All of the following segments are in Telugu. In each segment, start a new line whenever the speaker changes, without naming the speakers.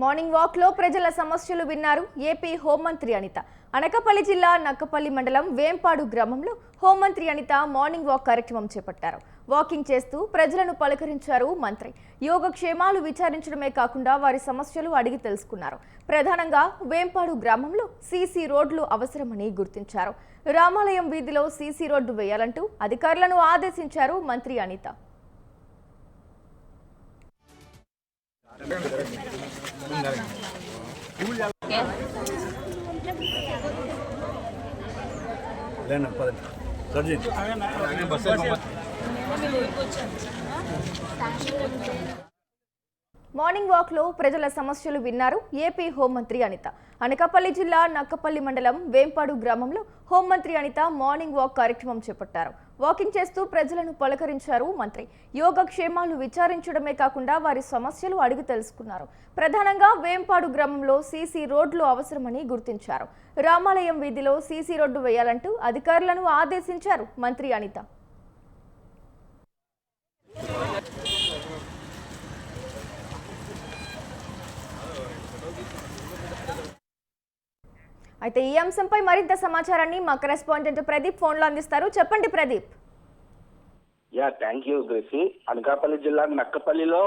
మార్నింగ్ వాక్లో ప్రజల సమస్యలు విన్నారు ఏపీ హోంమంత్రి అనిత. అనకపల్లి జిల్లా నక్కపల్లి మండలం వేంపాడు గ్రామంలో హోంమంత్రి అనిత మార్నింగ్ వాక్ కార్యక్రమం చేపట్టారు. వాకింగ్ చేస్తూ ప్రజలను పలకరించారు మంత్రి. యోగక్షేమాలు విచారించడమే కాకుండా వారి సమస్యలు అడిగి తెలుసుకున్నారు. ప్రధానంగా వేంపాడు గ్రామంలో సీసీ రోడ్లు అవసరమని గుర్తించారు. రామాలయం వీధిలో సీసీ రోడ్డు వేయాలంటూ అధికారులను ఆదేశించారు మంత్రి అనిత. మార్నింగ్ వాక్లో ప్రజల సమస్యలు విన్నారు ఏపీ హోంమంత్రి అనిత. అనకాపల్లి జిల్లా నక్కపల్లి మండలం వేంపాడు గ్రామంలో హోంమంత్రి అనిత మార్నింగ్ వాక్ కార్యక్రమం చేపట్టారు. వాకింగ్ చేస్తూ ప్రజలను పలకరించారు మంత్రి. యోగక్షేమాలు విచారించడమే కాకుండా వారి సమస్యలు అడిగి తెలుసుకున్నారు. ప్రధానంగా వేంపాడు గ్రామంలో సీసీ రోడ్లు అవసరమని గుర్తించారు. రామాలయం వీధిలో సీసీ రోడ్డు వేయాలంటూ అధికారులను ఆదేశించారు మంత్రి అనిత. అయితే ఈ అంశంపై మరింత సమాచారాన్ని మా కరెస్పాండెంట్ ప్రదీప్ ఫోన్లో అందిస్తారు. చెప్పండి Pradeep.
Ya thank you Gracy. Anakapalli జిల్లా నక్కపల్లిలో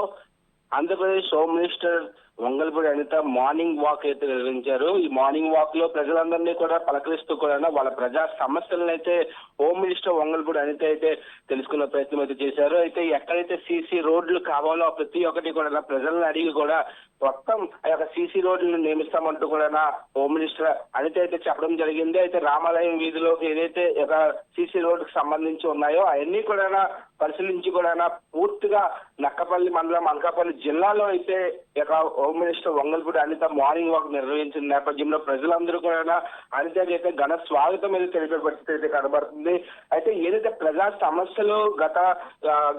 Andhra Pradesh home minister Vangalapudi Anitha morning walk అయితే నిర్వహించారు. ఈ మార్నింగ్ వాక్లో ప్రజలందరినీ కూడా పలకరిస్తూ కూడా వాళ్ళ ప్రజా సమస్యలను అయితే హోమ్ మినిస్టర్ వంగల్పూడి అనిత అయితే తెలుసుకున్న ప్రయత్నం అయితే చేశారు. అయితే ఎక్కడైతే సీసీ రోడ్లు కావాలో ప్రతి ఒక్కటి కూడా ప్రజలను అడిగి కూడా మొత్తం ఆ యొక్క సీసీ రోడ్లను నియమిస్తామంటూ కూడా హోమ్ మినిస్టర్ అనిత అయితే చెప్పడం జరిగింది. అయితే రామాలయం వీధిలో ఏదైతే ఒక సీసీ రోడ్డుకు సంబంధించి ఉన్నాయో అవన్నీ కూడా పరిశీలించి కూడా పూర్తిగా నక్కపల్లి మండలం అనకాపల్లి జిల్లాలో అయితే ఇక home minister Vangalapudi Anitha morning walk నిర్వహించిన నేపథ్యంలో ప్రజలందరూ కూడా అనితకి అయితే ఘన స్వాగతం అయితే తెలిపే పరిస్థితి అయితే కనబడుతుంది. అయితే ఏదైతే ప్రజా సమస్యలు గత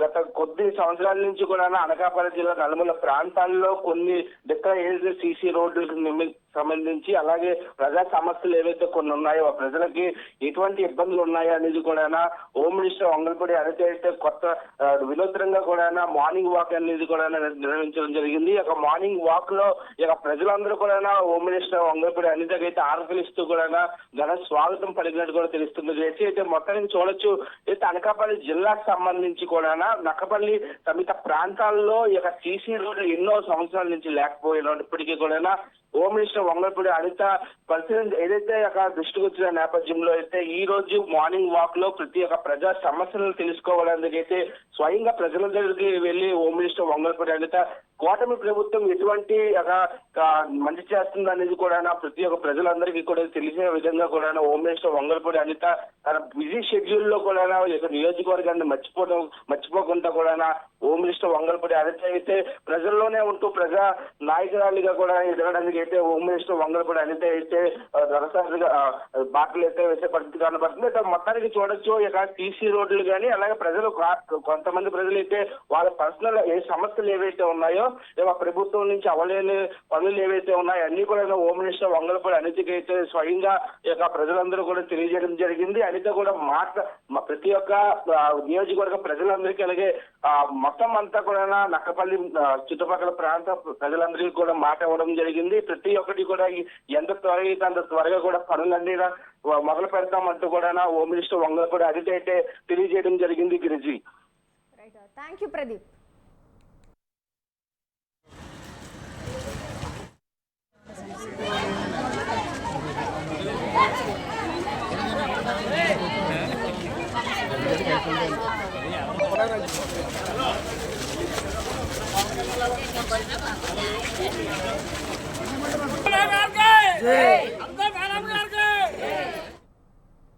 గత కొద్ది సంవత్సరాల నుంచి కూడా అనకాపల్లి జిల్లా నలుమూల ప్రాంతాల్లో కొన్ని దగ్గర ఏదైతే సీసీ రోడ్లకు నిమి- సంబంధించి అలాగే ప్రజా సమస్యలు ఏవైతే కొన్ని ఉన్నాయో ప్రజలకి ఎటువంటి ఇబ్బందులు ఉన్నాయో అనేది కూడా హోమ్ మినిస్టర్ వంగల్పూడి అనిత అయితే కొత్త వినూత్నంగా కూడా మార్నింగ్ వాక్ అనేది కూడా నిర్వహించడం జరిగింది. ఒక మార్నింగ్ వాక్లో ఇక ప్రజలందరూ కూడా హోమ్ మినిస్టర్ వంగల్పూడి అనితకి అయితే ఆరోపిస్తూ కూడా ఘన స్వాగతం పలికినట్టు కూడా తెలుస్తుంది. చేసి అయితే మొత్తానికి చూడొచ్చు అయితే అనకాపల్లి జిల్లాకు సంబంధించి కూడా నక్కపల్లి సమిత ప్రాంతాల్లో ఇక సీసీ రోడ్లు ఎన్నో సంవత్సరాల నుంచి లేకపోయినప్పటికీ కూడా హోమ్ మినిస్టర్ వంగల్పూడి అనిత పరిస్థితి ఏదైతే అక్కడ దృష్టికి వచ్చిన నేపథ్యంలో అయితే ఈ రోజు మార్నింగ్ వాక్లో ప్రతి ఒక్క ప్రజా సమస్యలను తెలుసుకోవడానికి అయితే స్వయంగా ప్రజల దగ్గరికి వెళ్ళి హోమ్ మినిస్టర్ వంగల్పూడి అనిత కూటమి ప్రభుత్వం ఎటువంటి ఒక మంచి చేస్తుంది అనేది కూడా ప్రతి ఒక్క ప్రజలందరికీ కూడా తెలిసే విధంగా కూడా హోమ్ మినిస్టర్ వంగల్పూడి అనిత తన బిజీ షెడ్యూల్లో కూడా ఈ యొక్క నియోజకవర్గాన్ని మర్చిపోవడం మర్చిపోకుండా కూడా హోమ్ మినిస్టర్ వంగల్పూడి అనిత అయితే ప్రజల్లోనే ఉంటూ ప్రజా నాయకురాలిగా కూడా ఎదగడానికి అయితే హోమ్ మినిస్టర్ వంగల్పూడి అనిత అయితే ఆ, బాటలు అయితే వేసే పరిస్థితి కనబడుతుంది. అయితే మొత్తానికి చూడొచ్చు ఇక టీసీ రోడ్లు కానీ అలాగే ప్రజలు కొంతమంది ప్రజలు అయితే వాళ్ళ పర్సనల్ ఏ సమస్యలు ఏవైతే ఉన్నాయో లేదా ప్రభుత్వం నుంచి అవలేని పనులు ఏవైతే ఉన్నాయో అన్ని కూడా హోమ్ మినిస్టర్ వంగలపూడి అనితకి అయితే స్వయంగా ఇక ప్రజలందరూ కూడా తెలియజేయడం జరిగింది. అనిత కూడా మాట ప్రతి ఒక్క నియోజకవర్గ ప్రజలందరికీ అలాగే మొత్తం అంతా కూడా నక్కపల్లి చుట్టుపక్కల ప్రాంత ప్రజలందరికీ కూడా మాట ఇవ్వడం జరిగింది. ప్రతి ఒక్కటి కూడా ఎంత త్వరగా అయితే అంత త్వరగా కూడా పనులన్నీ మొదలు పెడతామంటూ కూడా హోమ్ మినిస్టర్ వంగ కూడా అయితే తెలియజేయడం జరిగింది గిరిజీ.
థ్యాంక్ యూ ప్రదీప్
அந்த